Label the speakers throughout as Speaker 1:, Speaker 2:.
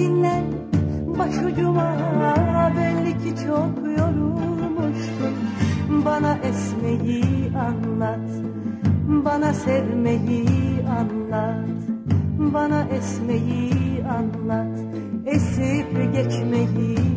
Speaker 1: dinlen başucuma belli ki çok yorulmuşsun Bana esmeyi anlat bana sevmeyi anlat Bana esmeyi anlat. Esip geçmeyi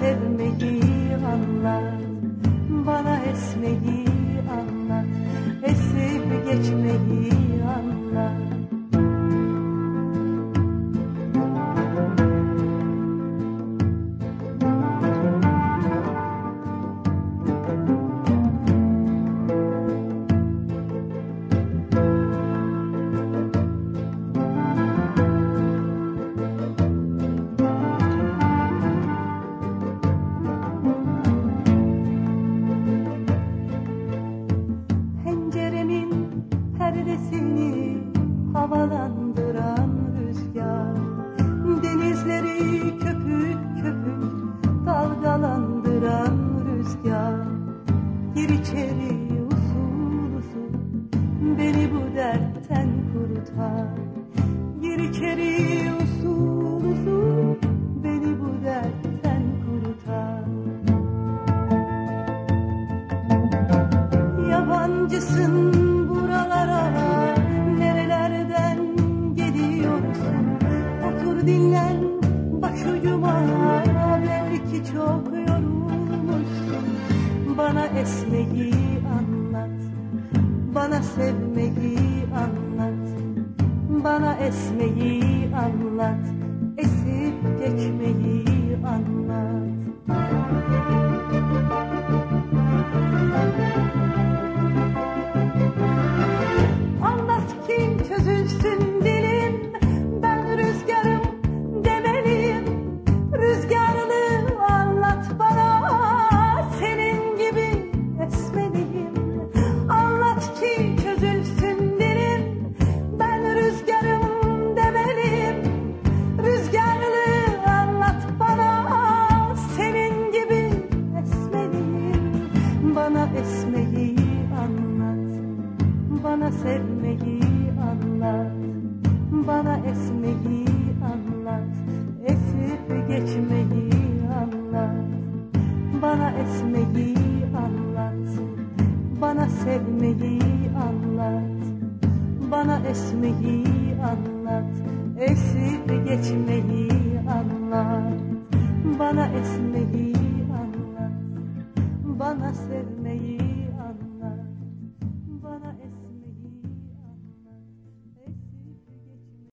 Speaker 1: sevmeyi anlat Bana esmeyi Gir içeri usul usul beni bu dertten kurtar. Gir içeri usul usul beni bu dertten kurtar. Yabancısın buralara. Nerelerden geliyorsun Otur dinlen başucuma. Belki çok Bana esmeyi anlat. Bana sevmeyi anlat. Bana esmeyi anlat. Esip geçmeyi bana sevmeyi anlat. Bana esmeyi anlat. Esip geçmeyi anlat. Bana esmeyi anlat. Bana sevmeyi anlat. Bana esmeyi anlat. Esip geçmeyi anlat. Bana esmeyi anlat. Bana sevmeyi